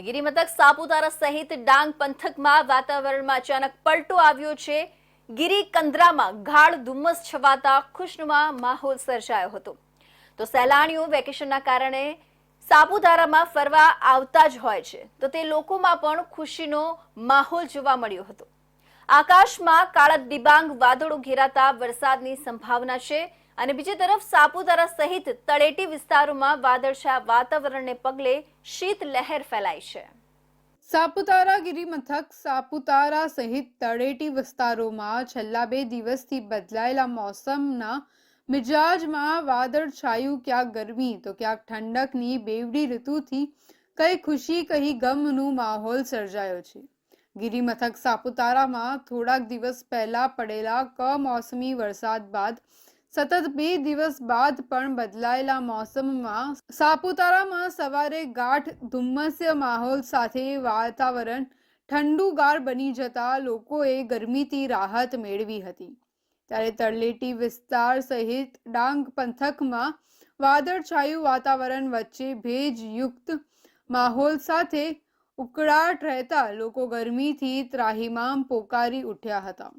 તો ગિરિમથક સાપુતારા સહિત ડાંગ પંથકમાં વાતાવરણમાં અચાનક પલટો આવ્યો છે. ગિરી કંદરામાં ગાઢ ધુમ્મસ છવાતા ખુશનુમા માહોલ સર્જાયો હતો. તો સહેલાણીઓ વેકેશનના કારણે સાપુતારામાં ફરવા આવતા જ હોય છે. તો તે લોકોમાં પણ ખુશીનો માહોલ જોવા મળ્યો હતો. આકાશમાં કાળા ડિબાંગ વાદળો ઘેરાતા વરસાદની સંભાવના છે અને બીજી તરફ સાપુતારા સહિત તળેટી વિસ્તારોમાં વાદળછાયા વાતાવરણને પગલે શીત લહેર ફેલાઈ છે. સાપુતારા ગિરિમથક સાપુતારા સહિત તળેટી વિસ્તારોમાં છેલ્લા બે દિવસથી બદલાયેલા મોસમના મિજાજમાં વાદળછાયું, ક્યાંક ગરમી તો ક્યાંક ઠંડકની બેવડી ઋતુથી કઈ ખુશી, કઈ ગમનું માહોલ સર્જાયો છે. ગિરિમથક સાપુતારામાં થોડાક દિવસ પહેલા પડેલા કમોસમી વરસાદ બાદ, સતત બે દિવસ બાદ પણ બદલાયેલા મોસમમાં સાપુતારામાં સવારે ગાઢ ધુમ્મસ્ય માહોલ સાથે વાતાવરણ ઠંડુગાર બની જતા લોકોએ ગરમીથી રાહત મેળવી હતી. ત્યારે તળેટી વિસ્તાર સહિત ડાંગ પંથકમાં વાદળછાયું વાતાવરણ વચ્ચે ભેજયુક્ત માહોલ સાથે ઉકળાટ રહેતા લોકો ગરમીથી ત્રાહિમામ પોકારી ઉઠ્યા હતા.